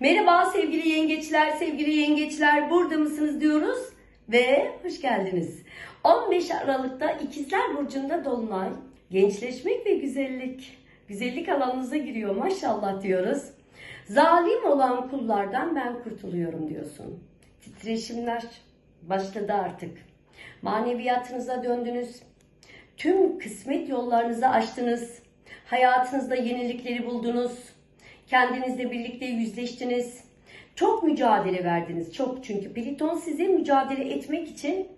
Merhaba sevgili yengeçler, sevgili yengeçler burada mısınız diyoruz ve hoş geldiniz. 15 Aralık'ta İkizler Burcu'nda Dolunay, gençleşmek ve güzellik, güzellik alanınıza giriyor maşallah diyoruz. Zalim olan kullardan ben kurtuluyorum diyorsun. Titreşimler başladı artık. Maneviyatınıza döndünüz. Tüm kısmet yollarınızı açtınız. Hayatınızda yenilikleri buldunuz. Kendinizle birlikte yüzleştiniz. Çok mücadele verdiniz. Çok çünkü Pliton size mücadele etmek için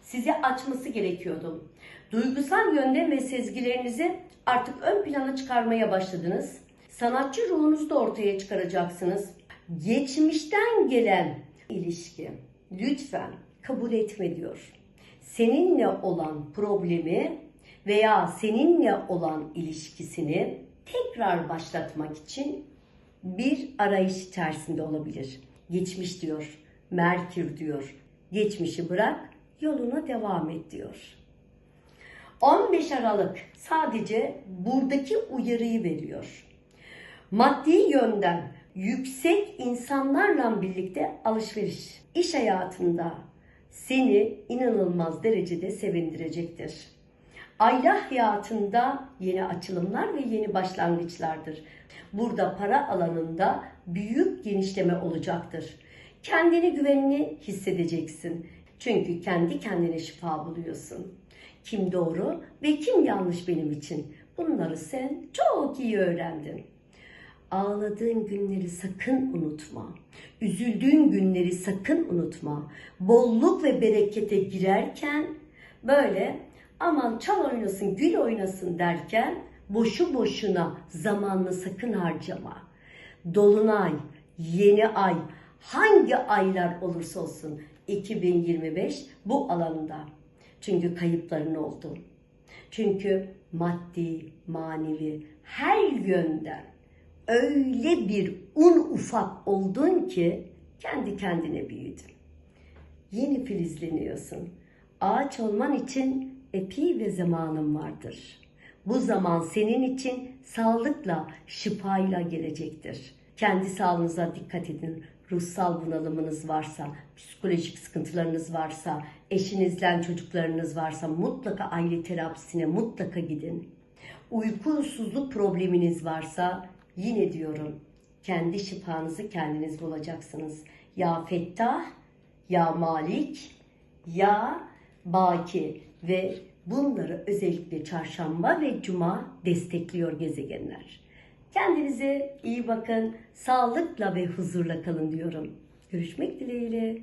sizi açması gerekiyordu. Duygusal yönde ve sezgilerinizi artık ön plana çıkarmaya başladınız. Sanatçı ruhunuzu da ortaya çıkaracaksınız. Geçmişten gelen ilişki lütfen kabul etme diyor. Seninle olan problemi veya seninle olan ilişkisini tekrar başlatmak için bir arayış içerisinde olabilir. Geçmiş diyor, Merkür diyor. Geçmişi bırak, yoluna devam et diyor. 15 Aralık sadece buradaki uyarıyı veriyor. Maddi yönden yüksek insanlarla birlikte alışveriş, iş hayatında seni inanılmaz derecede sevindirecektir. Aile hayatında yeni açılımlar ve yeni başlangıçlardır. Burada para alanında büyük genişleme olacaktır. Kendini güvenli hissedeceksin. Çünkü kendi kendine şifa buluyorsun. Kim doğru ve kim yanlış benim için? Bunları sen çok iyi öğrendin. Ağladığın günleri sakın unutma. Üzüldüğün günleri sakın unutma. Bolluk ve berekete girerken böyle aman çal oynasın, gül oynasın derken boşu boşuna zamanını sakın harcama. Dolunay, yeni ay, hangi aylar olursa olsun 2025 bu alanda. Çünkü kayıpların oldu. Çünkü maddi, manevi her yönden öyle bir un ufak oldun ki kendi kendine büyüdün. Yeni filizleniyorsun. Ağaç olman için epey ve zamanın vardır. Bu zaman senin için sağlıkla, şifayla gelecektir. Kendi sağlığınıza dikkat edin. Ruhsal bunalımınız varsa, psikolojik sıkıntılarınız varsa, eşinizden çocuklarınız varsa mutlaka aile terapisine mutlaka gidin. Uykusuzluk probleminiz varsa yine diyorum kendi şifanızı kendiniz bulacaksınız. Ya Fettah, ya Malik, ya Baki ve bunları özellikle çarşamba ve cuma destekliyor gezegenler. Kendinize iyi bakın, sağlıkla ve huzurla kalın diyorum. Görüşmek dileğiyle.